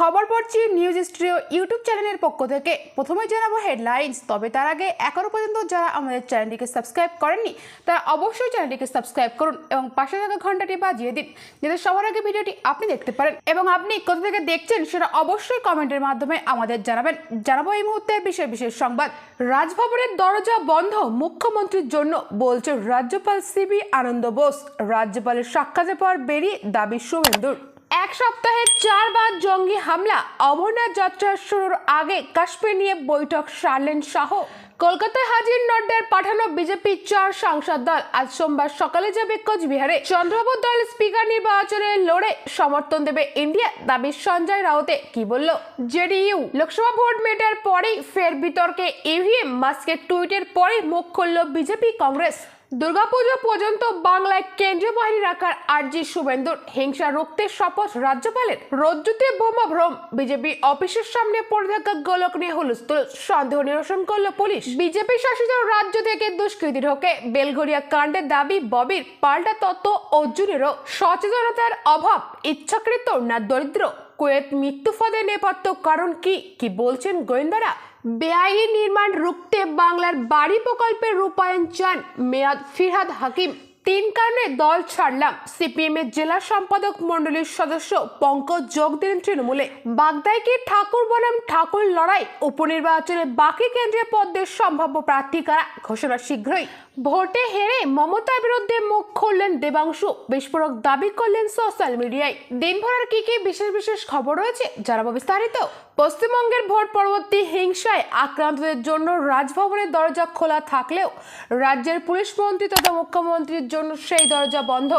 খবর পড়ছি news studio YouTube চ্যানেলের পক্ষ থেকে। প্রথমে জানাব হেডলাইন্স, তবে তার আগে এখনও পর্যন্ত যারা আমাদের চ্যানেলটিকে সাবস্ক্রাইব করেননি, তারা অবশ্যই চ্যানেলটিকে সাবস্ক্রাইব করুন এবং পাশে থাকা ঘন্টাটি বাজিয়ে দিন, যাতে সবার আগে ভিডিওটি আপনি দেখতে পারেন। এবং আপনি কোথা থেকে দেখছেন সেটা অবশ্যই কমেন্টের মাধ্যমে আমাদের জানাবেন। জানাব এই মুহূর্তের বিশেষ বিশেষ সংবাদ। রাজভবনের দরজা বন্ধ, মুখ্যমন্ত্রীর জন্য বলছে রাজ্যপাল সিবি আনন্দ বোস। রাজ্যপালের সাক্ষাতে পর বেরিয়ে দাবি শুভেন্দুর। এক সপ্তাহে চারবার জঙ্গি হামলা। অমরনাথ যাত্রা শুরুর আগে কাশ্মীর নিয়ে বৈঠক সারলেন শাহ। কলকাতায় হাজির নড্ডার পাঠানো বিজেপি চার সাংসদ দল। আজ সোমবার সকালে যাবে কোচবিহারে। চন্দ্রবাবু দল স্পিকার নির্বাচনে লড়ে সমর্থন দেবে ইন্ডিয়া। দাবি সঞ্জয় রাউতে কি বলল? জেডিইউ। লোকসভা ভোট মেটার পরেই ফের বিতর্কে ইভিএম। মাস্কের টুইটের পরে মুখ খুলল বিজেপি কংগ্রেস। দুর্গাপুজো পর্যন্ত বাংলায় কেন্দ্রীয় বাহিনী রাখার আর্জি শুভেন্দুর হিংসা রুখতে শপথ রাজ্যপালের। রজ্জুতে বোমা ভ্রম, বিজেপি অফিসের সামনে পড়ে থাকা গোলক নিয়ে হুলস্থুল, সন্দেহ নিরসন করল পুলিশ। বিজেপি শাসিত রাজ্য থেকে দুষ্কৃতী ঢোকে বেলঘরিয়া কাণ্ডের দাবি ববির, পাল্টা তত্ত্ব অর্জুনেরও সচেতনতার অভাব, ইচ্ছাকৃত না দরিদ্র, কুয়েত মৃত্যু ফাঁদে নেপথ্য কারণ কি? কি বলছেন গোয়েন্দারা? বেআইনি নির্মাণ রুখতে বাংলার বাড়ি প্রকল্পের রূপায়ণ চান মেয়াদ ফিরহাদ হাকিম। তিন কারণে দল ছাড়লাম। সিপিএম এর জেলা সম্পাদক মন্ডলীর সদস্য পঙ্কজ যোগ দিলেন তৃণমূলে। বাগদাইকে ঠাকুর বনাম ঠাকুর লড়াই। উপনির্বাচনে বাকি কেন্দ্রীয় পদের সম্ভাব্য প্রার্থী কারা? ঘোষণা শীঘ্রই। ভোটে হেরে মমতার বিরুদ্ধে মুখ খুললেন দেবাংশু। বিস্ফোরক দাবি করলেন সোশ্যাল মিডিয়ায় দিনভর কি কি বিশেষ বিশেষ খবর রয়েছে জানাব বিস্তারিত। পশ্চিমবঙ্গের ভোট পরবর্তী হিংসায় আক্রান্তদের জন্য রাজভবনের দরজা খোলা থাকলেও রাজ্যের পুলিশ মন্ত্রী তথা মুখ্যমন্ত্রীর জন্য সেই দরজা বন্ধ।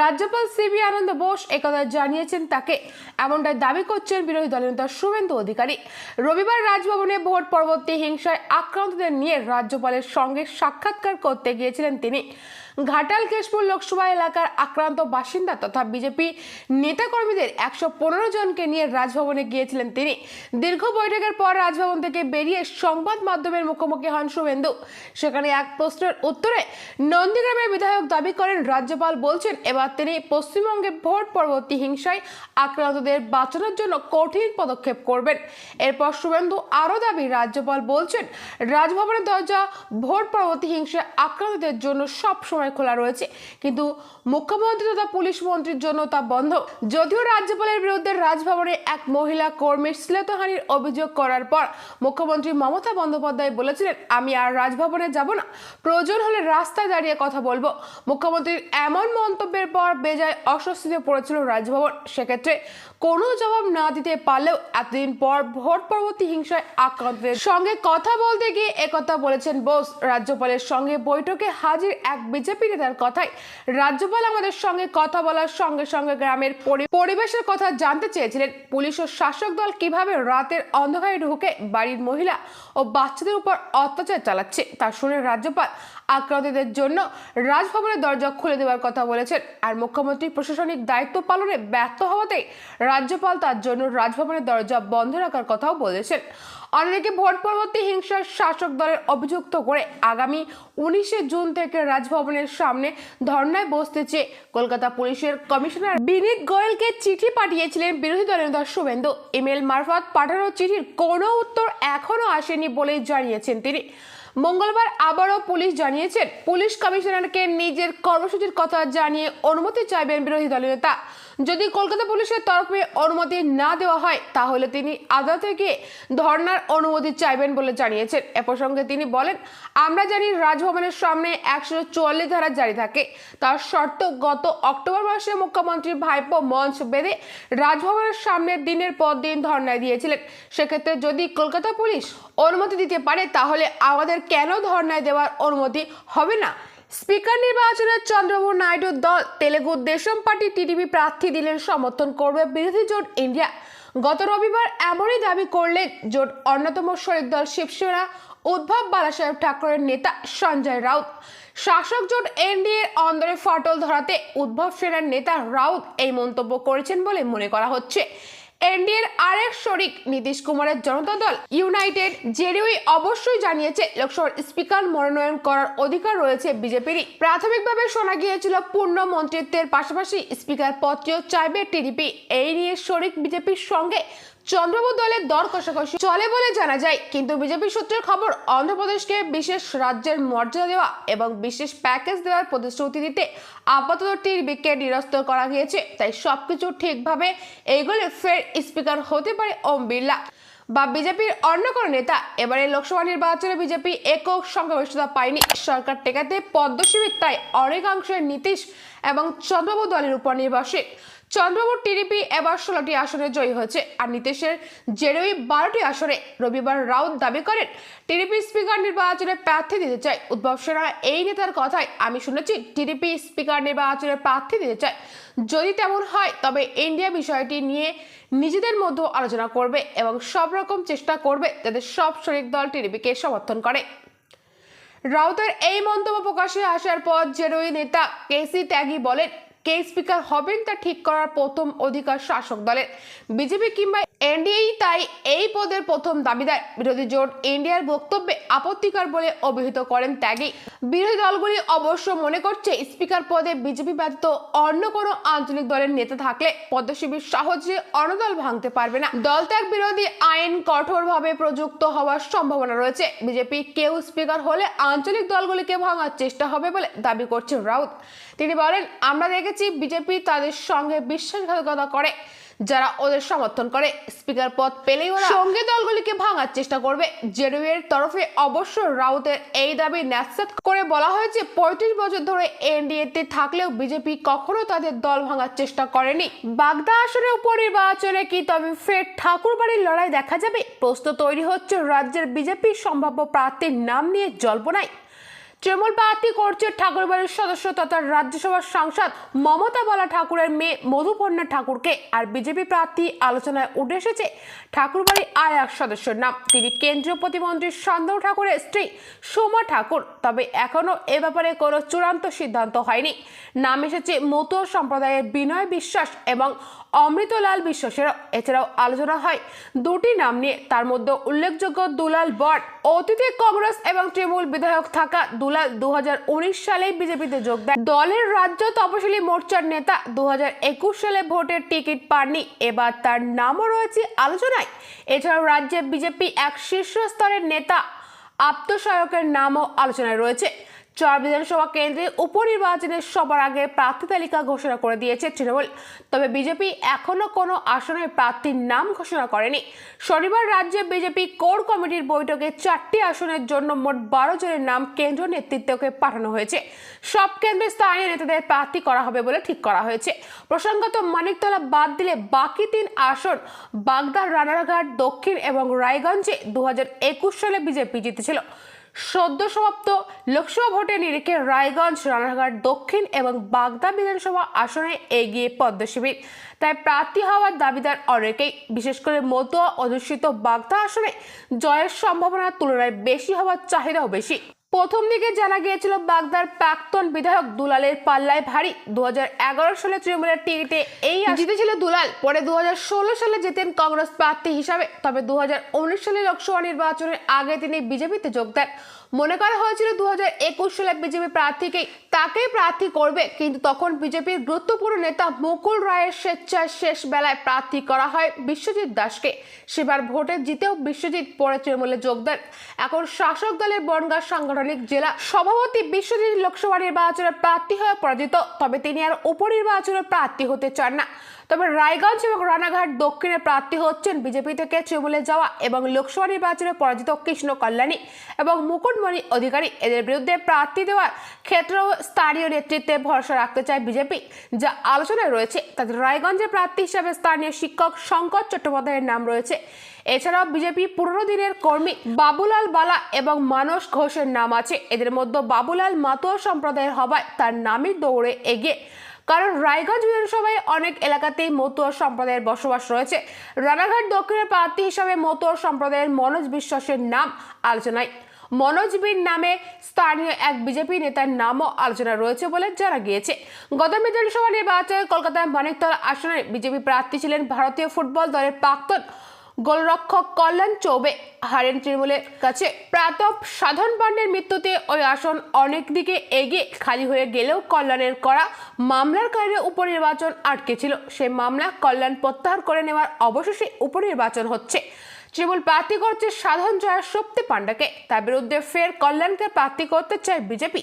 রাজ্যপাল সিবি আনন্দ বোস একথা জানিয়েছেন তাকে। এমনটাই দাবি করছেন বিরোধী দলের নেতা শুভেন্দু অধিকারী। রবিবার রাজভবনে ভোট পরবর্তী হিংসায় আক্রান্তদের নিয়ে রাজ্যপালের সঙ্গে সাক্ষাৎকার করতে গিয়েছিলেন তিনি। ঘাটাল কেশপুর লোকসভা এলাকার আক্রান্ত বাসিন্দা তথা বিজেপি নেতাকর্মীদের একশো পনেরো জনকে নিয়ে রাজভবনে গিয়েছিলেন তিনি। দীর্ঘ বৈঠকের পর রাজভবন থেকে বেরিয়ে সংবাদ মাধ্যমের মুখোমুখি হন শুভেন্দু। সেখানে এক প্রশ্নের উত্তরে নন্দীগ্রামের বিধায়ক দাবি করেন, রাজ্যপাল বলছেন এবার তিনি পশ্চিমবঙ্গে ভোট পরবর্তী হিংসায় আক্রান্তদের বাঁচানোর জন্য কঠিন পদক্ষেপ করবেন। এরপর শুভেন্দু আরও দাবি, রাজ্যপাল বলছেন রাজভবনের দরজা ভোট পরবর্তী হিংসায় আক্রান্তদের জন্য সব সময় খোলা রয়েছে। কিন্তু মুখ্যমন্ত্রী তথা পুলিশ মন্ত্রীর জন্য তা বন্ধ। যদিও রাজ্যপালের বিরুদ্ধে রাজভবনে এক মহিলা কর্মীর শ্লীলতাহানির অভিযোগ করার পর মুখ্যমন্ত্রী মমতা বন্দ্যোপাধ্যায় বলেছিলেন, আমি আর রাজভবনে যাব না। প্রয়োজন হলে রাস্তায় দাঁড়িয়ে কথা বলব। মুখ্যমন্ত্রীর এমন মন্তব্যের পর বেজায় অস্বস্তিতে পড়েছিল রাজভবন। সেক্ষেত্রে কোনো জবাব না দিতে পারলেও এতদিন পর ভোট পরবর্তী হিংসায় আক্রান্তদের সঙ্গে কথা বলতে গিয়ে একথা বলেছেন বোস। রাজ্যপালের সঙ্গে বৈঠকে হাজির এক বিজেপি নেতার কথায় রাজ্যপাল আমাদের সঙ্গে কথা বলার সঙ্গে সঙ্গে গ্রামের পরি- পরিবেশের কথা জানতে চেয়েছিলেন। পুলিশ ও শাসক দল কীভাবে রাতের অন্ধকারে ঢুকে বাড়ির মহিলা ও বাচ্চাদের উপর অত্যাচার চালাচ্ছে, তা শুনে রাজ্যপাল আক্রান্তদের জন্য রাজভবনের দরজা খুলে দেওয়ার কথা বলেছেন। আর মুখ্যমন্ত্রী প্রশাসনিক দায়িত্ব পালনে ব্যর্থ হওয়াতে রাজ্যপাল তার জন্য রাজভবনের দরজা বন্ধ রাখার কথাও বলেছেন। অন্যদিকে ভোট পরবর্তী হিংসার শাসক দলের অভিযুক্ত করে আগামী উনিশে জুন থেকে রাজভবনের সামনে ধর্নায় বসতে চেয়ে কলকাতা পুলিশের কমিশনার বিনীত গোয়েলকে চিঠি পাঠিয়েছিলেন বিরোধী দলের নেতা শুভেন্দু। ইমেল মারফত পাঠানো চিঠির কোনো উত্তর এখনও আসেনি বলেই জানিয়েছেন তিনি। মঙ্গলবার আবারও পুলিশ জানিয়েছেন, পুলিশ কমিশনারকে নিজের কর্মসূচির কথা জানিয়ে অনুমতি চাইবেন বিরোধী দলীয় নেতা। যদি কলকাতা পুলিশের তরফে অনুমতি না দেওয়া হয়, তাহলে তিনি আদালতে গিয়ে ধর্নার অনুমতি চাইবেন বলে জানিয়েছেন। এ প্রসঙ্গে তিনি বলেন, আমরা জানি রাজভবনের সামনে একশো চুয়াল্লিশ ধারা জারি থাকে। তার শর্ত, গত অক্টোবর মাসে মুখ্যমন্ত্রী ভাইপো মঞ্চ বেঁধে রাজভবনের সামনে দিনের পর দিন ধর্নায় দিয়েছিলেন। সেক্ষেত্রে যদি কলকাতা পুলিশ অনুমতি দিতে পারে, তাহলে আমাদের কেন ধর্নায় দেওয়ার অনুমতি হবে না? স্পিকার নির্বাচনে চন্দ্রবাবু নাইডুর দল তেলেগু দেশম পার্টি টিডিপি প্রার্থী দিলেন সমর্থন করবে বিরোধী জোট ইন্ডিয়া। গত রবিবার এমনই দাবি করলেন জোট অন্যতম শরিক দল শিবসেনা উদ্ভব বালাসাহেব ঠাকুরের নেতা সঞ্জয় রাউত। শাসক জোট এনডিএ অন্দরে ফাটল ধরাতে উদ্ভব সেনার নেতা রাউত এই মন্তব্য করেছেন বলে মনে করা হচ্ছে। এনডিএর আরেক শরিক নীতিশ কুমারের জনতা দল ইউনাইটেড জেডিউই অবশ্যই জানিয়েছে লোকসভার স্পিকার মনোনয়ন করার অধিকার রয়েছে বিজেপিরই। প্রাথমিকভাবে শোনা গিয়েছিল পূর্ণ মন্ত্রিত্বের পাশাপাশি স্পিকার পদটিও চাইবে টিডিপি। এই নিয়ে শরিক বিজেপির সঙ্গে চন্দ্রবাবু দলের দর কষাকষি চলে বলে জানা যায়, কিন্তু বিজেপি সূত্রের খবর, অন্ধ্রপ্রদেশকে বিশেষ রাজ্যের মর্যাদা দেওয়া এবং বিশেষ প্যাকেজ দেওয়ার প্রতিশ্রুতি দিতে আপাতত টিরবিকে নিরস্ত করা গিয়েছে তাই সবকিছু ঠিকভাবে এগোলে ফের স্পিকার হতে পারে ওম বিড়লা বা বিজেপির অন্য কোনো নেতা। এবারে লোকসভা নির্বাচনে বিজেপি একক সংখ্যাগরিষ্ঠতা পায়নি। সরকার টেকাতে পদ্মশিবির তাই অনেকাংশের নীতিশ এবং চন্দ্রবাবু দলের উপর নির্ভরশীল। চন্দ্রবাবুর টিডিপি এবার ষোলোটি আসনে জয়ী হয়েছে। আর নীতিশের জেরোই বারোটি আসনে রবিবার রাউত দাবি করেন, টিডিপি স্পিকার নির্বাচনে প্রার্থী দিতে চাই উদ্ভব সেনা এই নেতার কথায় আমি শুনেছি, টিডিপি স্পিকার নির্বাচনে প্রার্থী দিতে চাই যদি তেমন হয়, তবে ইন্ডিয়া বিষয়টি নিয়ে নিজেদের মধ্যে আলোচনা করবে এবং সব রকম চেষ্টা করবে যাতে সব শরিক দল টিডিপিকে সমর্থন করে। রাউতের এই মন্তব্য প্রকাশে আসার পর জেরোই নেতা কেসি ত্যাগী বলেন কে স্পিকার হবেন তা ঠিক করার প্রথম অধিকার শাসক দলের। বিজেপি কিংবা এনডিএই তাই এই পদের প্রথম দাবিদার। বিরোধী জোট ইন্ডিয়ার বক্তব্যে আপত্তিকর বলে অভিহিত করেন ত্যাগী। বিরোধী দলগুলি অবশ্য মনে করছে স্পিকার পদে বিজেপি ব্যতীত অন্য কোনো আঞ্চলিক দলের নেতা থাকলে পদ্মশিবির সহজে অন্য দল ভাঙতে পারবে না। দল ত্যাগ বিরোধী আইন কঠোরভাবে প্রযুক্ত হওয়ার সম্ভাবনা রয়েছে। বিজেপি কেউ স্পিকার হলে আঞ্চলিক দলগুলিকে ভাঙার চেষ্টা হবে বলে দাবি করছে রাউত। তিনি বলেন, আমরা দেখেছি বিজেপি তাদের সঙ্গে বিশ্বাসঘাতকতা করে। যারা ওদের সমর্থন করে স্পিকার পদ পেলেই ওরা সঙ্গে দলগুলিকে ভাঙার চেষ্টা করবে। জেডিইউ এর তরফে অবশ্য রাউতের এই দাবি ন্যাসেট করে বলা হয়েছে, পঁয়ত্রিশ বছর ধরে এনডিএতে থাকলেও বিজেপি কখনো তাদের দল ভাঙার চেষ্টা করেনি। বাগদা আসনের উপনির্বাচনে কি তবে ফের ঠাকুরবাড়ির লড়াই দেখা যাবে? প্রশ্ন তৈরি হচ্ছে, রাজ্যের বিজেপির সম্ভাব্য প্রার্থীর নাম নিয়ে জল্পনায়। তৃণমূল প্রার্থী করছে ঠাকুরবাড়ির সদস্য তথা রাজ্যসভার সাংসদ মমতা বালা ঠাকুরের মেয়ে মধুপর্ণা ঠাকুরকে। আর বিজেপি প্রার্থী আলোচনায় উঠে এসেছে ঠাকুরবাড়ি আর এক সদস্যের নাম। তিনি কেন্দ্রীয় প্রতিমন্ত্রী সন্দেহ ঠাকুরের স্ত্রী সোমা ঠাকুর। তবে এখনও এ ব্যাপারে কোনো চূড়ান্ত সিদ্ধান্ত হয়নি। নাম এসেছে মতো সম্প্রদায়ের বিনয় বিশ্বাস এবং অমৃতলাল বিশ্বাসেরও এছাড়াও আলোচনা হয়। দুটি নাম নিয়ে তার মধ্যে উল্লেখযোগ্য দুলাল বট অতীতে কংগ্রেস এবং তৃণমূল বিধায়ক থাকা দুলাল দু সালেই বিজেপিতে যোগ দেয় দলের রাজ্য তপশিলি মোর্চার নেতা দু হাজার একুশ সালে ভোটের টিকিট পাননি। এবার তার নামও রয়েছে আলোচনায়। এছাড়াও রাজ্যে বিজেপি এক শীর্ষ স্তরের নেতা আত্মসহায়কের নামও আলোচনায় রয়েছে। চার বিধানসভা কেন্দ্রে উপনির্বাচনের সবার আগে প্রার্থী তালিকা ঘোষণা করে দিয়েছে তৃণমূল। তবে বিজেপি এখনও কোনো আসনের প্রার্থীর নাম ঘোষণা করেনি। শনিবার রাজ্যে বিজেপি কোর কমিটির বৈঠকে চারটি আসনের জন্য মোট বারো জনের নাম কেন্দ্র নেতৃত্বকে পাঠানো হয়েছে। সব কেন্দ্রে স্থানীয় নেতাদের প্রার্থী করা হবে বলে ঠিক করা হয়েছে। প্রসঙ্গত মানিকতলা বাদ দিলে বাকি তিন আসন বাগদার রানারঘাট দক্ষিণ এবং রায়গঞ্জে দু হাজার একুশ সালে বিজেপি জিতেছিল। সদ্য সমাপ্ত লোকসভা ভোটের নিরিখে রায়গঞ্জ রানাঘাট দক্ষিণ এবং বাগদা বিধানসভা আসনে এগিয়ে পদ্মশিবির তাই প্রার্থী হওয়ার দাবিদার অনেকেই। বিশেষ করে মতুয়া অধ্যুষিত বাগদা আসনে জয়ের সম্ভাবনার তুলনায় বেশি হওয়ার চাহিদাও বেশি। প্রথম দিকে জানা গিয়েছিল বাগদার প্রাক্তন বিধায়ক দুলালের পাল্লায় ভারী। দু হাজার এগারো সালে তৃণমূলের টিকিটে এই জিতেছিল দুলাল, পরে দু হাজার ষোলো সালে জেতেন কংগ্রেস প্রার্থী হিসাবে। তবে দু হাজার উনিশ সালে লোকসভা নির্বাচনের আগে তিনি বিজেপিতে যোগ দেন। মনে করা হয়েছিল দু একুশ সালে বিজেপি প্রার্থীকে তাকেই প্রার্থী করবে, কিন্তু তখন বিজেপির গুরুত্বপূর্ণ নেতা মুকুল রায়ের স্বেচ্ছায় শেষ বেলায় প্রার্থী করা হয় বিশ্বজিৎ দাসকে। সেবার ভোটে জিতেও বিশ্বজিৎ পরে তৃণমূলে যোগ দেন এখন শাসক দলের বনগাঁ সাংগঠনিক জেলা সভাপতি বিশ্বজিৎ লোকসভা নির্বাচনে প্রার্থী হয়ে পরাজিত, তবে তিনি আর উপনির্বাচনে প্রার্থী হতে চান না। তবে রায়গঞ্জ এবং রানাঘাট দক্ষিণে প্রার্থী হচ্ছেন বিজেপি থেকে তৃণমূলে যাওয়া এবং লোকসভা নির্বাচনে পরাজিত কৃষ্ণ কল্যাণী এবং মুকুটমণি অধিকারী। এদের বিরুদ্ধে প্রার্থী দেওয়ার ক্ষেত্রেও স্থানীয় নেতৃত্বে ভরসা রাখতে চায় বিজেপি। যা আলোচনায় রয়েছে, তাদের রায়গঞ্জের প্রার্থী হিসাবে স্থানীয় শিক্ষক শঙ্কর চট্টোপাধ্যায়ের নাম রয়েছে। এছাড়াও বিজেপি পুরনো দিনের কর্মী বাবুলাল বালা এবং মানস ঘোষের নাম আছে। এদের মধ্যে বাবুলাল মাতোয়া সম্প্রদায়ের হওয়ায় তার নামই দৌড়ে এগিয়ে কারণ রায়গঞ্জ বিধানসভায় অনেক এলাকাতেই মতুয়া সম্প্রদায়ের বসবাস রয়েছে। রানাঘাট দক্ষিণের প্রার্থী হিসাবে মতুয়া সম্প্রদায়ের মনোজ বিশ্বাসের নাম আলোচনায়। মনোজ বীর নামে স্থানীয় এক বিজেপি নেতার নামও আলোচনা রয়েছে বলে জানা গিয়েছে। গত বিধানসভা নির্বাচনে কলকাতার মানিকতলা আসনে বিজেপি প্রার্থী ছিলেন ভারতীয় ফুটবল দলের প্রাক্তন গোলরক্ষক কল্যাণ চৌবে হারেন তৃণমূলের কাছে। প্রাতব সাধন পাণ্ডের মৃত্যুতে ওই আসন অনেক দিকে এগিয়ে খালি হয়ে গেলেও কল্যাণের করা মামলার কারণে উপনির্বাচন আটকে ছিল। সে মামলা কল্যাণ প্রত্যাহার করে নেওয়ার অবশেষে উপনির্বাচন হচ্ছে। তৃণমূল প্রার্থী করছে সাধন জয় শক্তি পাণ্ডাকে। তার বিরুদ্ধে ফের কল্যাণকে প্রার্থী করতে চায় বিজেপি।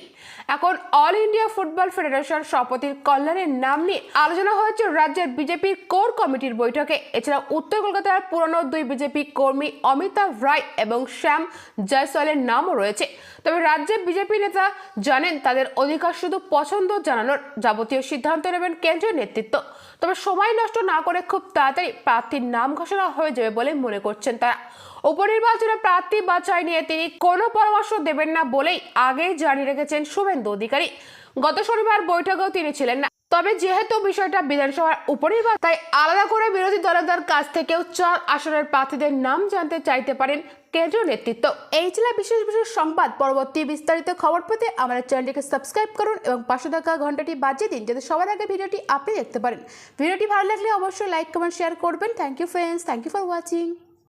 এখন অল ইন্ডিয়া ফুটবল ফেডারেশন সভাপতির কল্যাণের নাম নিয়ে আলোচনা হয়েছে রাজ্যের বিজেপির কোর কমিটির বৈঠকে। এছাড়া উত্তর কলকাতার পুরনো দুই বিজেপি কর্মী অমিতাভ রায় এবং শ্যাম জয়সলের নামও রয়েছে। তবে রাজ্যে বিজেপি নেতা জানেন তাদের অধিকার শুধু পছন্দ জানানোর যাবতীয় সিদ্ধান্ত নেবেন কেন্দ্রীয় নেতৃত্ব। তবে সময় নষ্ট না করে খুব তাড়াতাড়ি প্রার্থীর নাম ঘোষণা হয়ে যাবে বলে মনে করছেন তারা। উপনির্বাচনে প্রার্থী বাছাই নিয়ে তিনি কোনো পরামর্শ দেবেন না বলেই আগেই জানিয়ে রেখেছেন শুভেন্দু অধিকারী। গত শনিবার বৈঠকেও তিনি ছিলেন না। তবে যেহেতু বিষয়টা বিধানসভার উপনির্বাচন তাই আলাদা করে বিরোধী দলের কাছ থেকেও চার আসনের প্রার্থীদের নাম জানতে চাইতে পারেন কেন্দ্রীয় নেতৃত্ব। এই ছিল বিশেষ বিশেষ সংবাদ। পরবর্তী বিস্তারিত খবর পেতে আমাদের চ্যানেলটিকে সাবস্ক্রাইব করুন এবং পাশে থাকা ঘন্টাটি বাজিয়ে দিন যাতে সবার আগে ভিডিওটি আপনি দেখতে পারেন। ভিডিওটি ভালো লাগলে অবশ্যই লাইক, কমেন্ট শেয়ার করবেন। Thank you friends thank you for watching